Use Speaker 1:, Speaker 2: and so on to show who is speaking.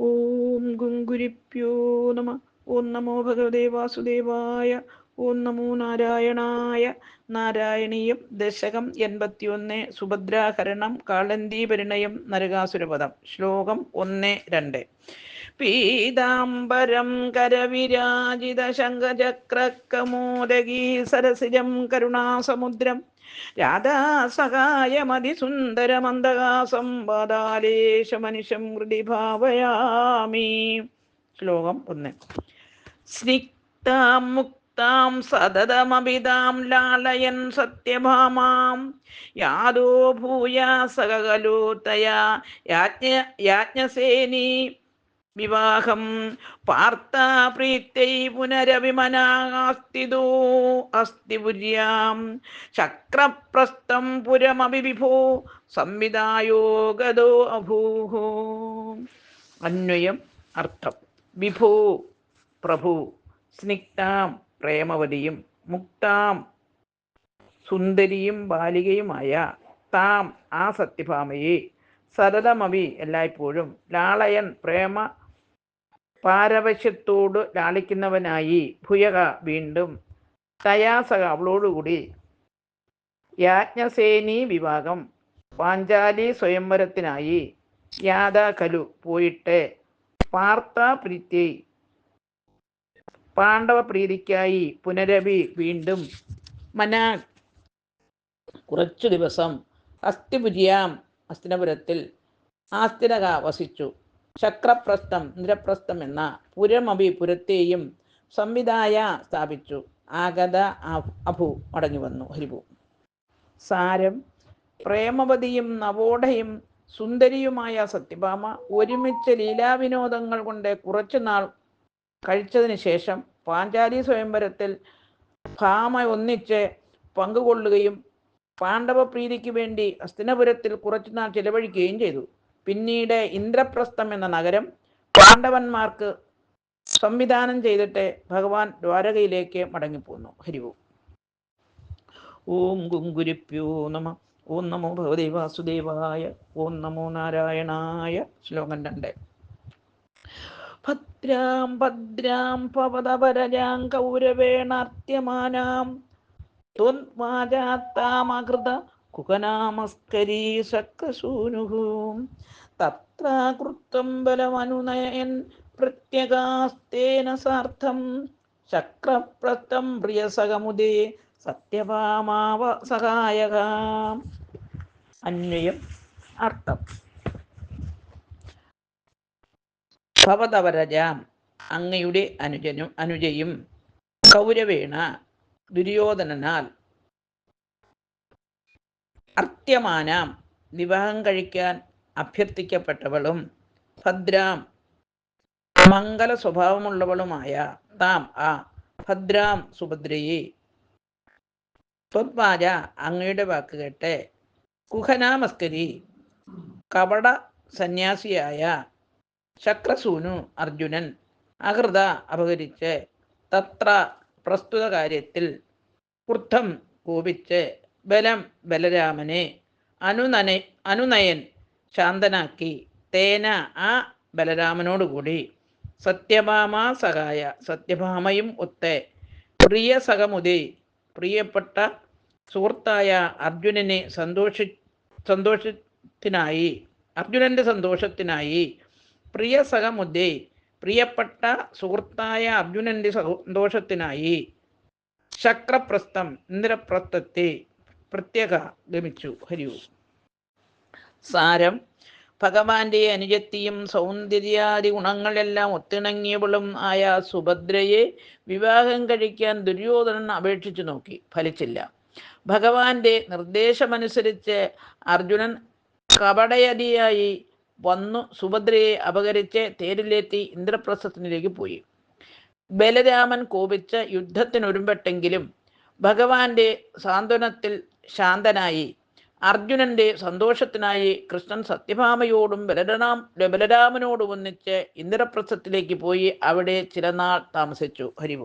Speaker 1: ഓം ഗുങ്കുരിപ്യോ നമ. ഓം നമോ ഭഗവതേ വാസുദേവായ. ഓം നമോ നാരായണായ. നാരായണീയം ദശകം എൺപത്തിയൊന്ന് സുഭദ്രാഹരണം കാളന്തി പരിണയം നരകാസുരപദം. ശ്ലോകം ഒന്ന് രണ്ട്. പീതാംബരം കരവിരാജിത ശങ്കചക്രകമോദഗീ സരസിജം കരുണാസമുദ്രം. രാധാസഹായമതിസുന്ദരമന്ദകാസം മനുഷ്യം ഹൃദി ഭാവയാമി. ശ്ലോകം ഒന്ന്. സ്നിഗ്ധാം മുക്താം സതതമഭിതാം ലാളയൻ സത്യഭാമാം. യാദോ ഭൂയാ സകലോ തയാ യാജ്ഞ യാജ്ഞസേനി വിവാഹം പാർത്താപ്രീത്യൈ പുനരവിമനാസ്തിദോ അസ്തി പുര്യാം. ചക്രപ്രസ്ഥം പുരമഭി വിഭോ സംവിധായോഗതോ അഭൂഹോ. അന്വയം അർത്ഥം. വിഭോ പ്രഭു സ്നിഗ്ധാം പ്രേമവതിയും മുക്താം സുന്ദരിയും ബാലികയുമായ താം ആ സത്യഭാമയെ സതതമവി എല്ലായ്പ്പോഴും ലാളയൻ പ്രേമ പാരവശ്യത്തോട് ലാളിക്കുന്നവനായി ഭുയക വീണ്ടും തയാസക അവളോടുകൂടി. യാജ്ഞസേനീ വിഭാഗം പാഞ്ചാലി സ്വയംവരത്തിനായി യാദാകലു പോയിട്ട് പാർത്ത പ്രീത്യ പാണ്ഡവ പ്രീതിക്കായി പുനരവി വീണ്ടും മനാ കുറച്ചു ദിവസം അസ്ഥിപുരിയാം ഹസ്തിനപുരത്തിൽ ആസ്തിനക വസിച്ചു. ചക്രപ്രസ്ഥം നിരപ്രസ്ഥം എന്ന പുരമഭി പുരത്തെയും സംവിധായ സ്ഥാപിച്ചു. ആഗത അഭു മടങ്ങി വന്നു. ഹരിഭു. സാരം പ്രേമവതിയും നവോഢയും സുന്ദരിയുമായ സത്യഭാമ ഒരുമിച്ച് ലീലാവിനോദങ്ങൾ കൊണ്ട് കുറച്ചുനാൾ കഴിച്ചതിന് ശേഷം പാഞ്ചാലി സ്വയംവരത്തിൽ ഭാമ ഒന്നിച്ച് പങ്കുകൊള്ളുകയും പാണ്ഡവ പ്രീതിക്ക് വേണ്ടി അസ്തിനപുരത്തിൽ കുറച്ചുനാൾ ചിലവഴിക്കുകയും ചെയ്തു. പിന്നീട് ഇന്ദ്രപ്രസ്ഥം എന്ന നഗരം പാണ്ഡവന്മാർക്ക് സംവിധാനം ചെയ്തിട്ട് ഭഗവാൻ ദ്വാരകയിലേക്ക് മടങ്ങിപ്പോന്നു. ഹരിവു ഓം. ഗുങ്കുരിപ്യോ നമ. ഓം നമോ ഭഗവതി വാസുദേവായ. ഓം നമോ നാരായണായ. ശ്ലോകം രണ്ട്. ഭദ്രാം ഭദ്രാം പവതപരജാം കൗരവേണാർത്യമാനാം ത്വന്മാജാത്താമകൃത കുകനാമസ്കരീ ശക്രസൂനുഹൂം തത്ര കൃത്വം ബലമനുനയൻ പ്രത്യഗാസ്തേന സാർത്ഥം. ചക്രപ്രസ്ഥം പ്രിയസകമുദേ സത്യഭാമാവ സഹായക. അന്വയം അർത്ഥം. ഭവതവരജാം അങ്ങയുടെ അനുജനും അനുജയും കൗരവേണ ദുര്യോധനനാൽ അർത്യമാനാം വിവാഹം കഴിക്കാൻ അഭ്യർത്ഥിക്കപ്പെട്ടവളും ഭദ്രാം മംഗല സ്വഭാവമുള്ളവളുമായ താം ആ ഭദ്രാം സുഭദ്രയെ. ത്വത്വാച അങ്ങയുടെ വാക്ക് കേട്ടെ. കുഹനാമസ്കരി കപട സന്യാസിയായ ശക്രസൂനു അർജുനൻ അഹൃത അപഹരിച്ച് തത്ര പ്രസ്തുത കാര്യത്തിൽ വൃദ്ധം കോപിച്ച് ബലം ബലരാമനെ അനുനനെ അനുനയൻ ശാന്തനാക്കി. തേന ആ ബലരാമനോടുകൂടി. സത്യഭാമ സഹായ. സത്യഭാമയും ഒത്തെ. പ്രിയ സഹമുദി പ്രിയപ്പെട്ട സുഹൃത്തായ അർജുനനെ സന്തോഷി സന്തോഷത്തിനായി. അർജുനന്റെ സന്തോഷത്തിനായി. പ്രിയ സഹമുദി പ്രിയപ്പെട്ട സുഹൃത്തായ അർജുനന്റെ സന്തോഷത്തിനായി. ശക്രപ്രസ്ഥം ഇന്ദ്രപ്രസ്ഥത്തെ പ്രത്യേക ഗമിച്ചു. ഹരിയു സാരം. ഭഗവാന്റെ അനുജത്തിയും സൗന്ദര്യാദി ഗുണങ്ങളെല്ലാം ഒത്തിണങ്ങിയവളും ആയ സുഭദ്രയെ വിവാഹം കഴിക്കാൻ ദുര്യോധനൻ അപേക്ഷിച്ചു നോക്കി. ഫലിച്ചില്ല. ഭഗവാന്റെ നിർദ്ദേശമനുസരിച്ച് അർജുനൻ കപടയതിയായി വന്നു സുഭദ്രയെ അപകരിച്ച് തേരിലെത്തി ഇന്ദ്രപ്രസ്ഥത്തിലേക്ക് പോയി. ബലരാമൻ കോപിച്ച് യുദ്ധത്തിനൊരുമ്പെട്ടെങ്കിലും ഭഗവാന്റെ സാന്ത്വനത്തിൽ ശാന്തനായി. അർജുനന്റെ സന്തോഷത്തിനായി കൃഷ്ണൻ സത്യഭാമയോടും ബലരാം ബലരാമനോടും ഒന്നിച്ച് ഇന്ദ്രപ്രസ്ഥത്തിലേക്ക് പോയി അവിടെ ചില നാൾ താമസിച്ചു. ഹരിവു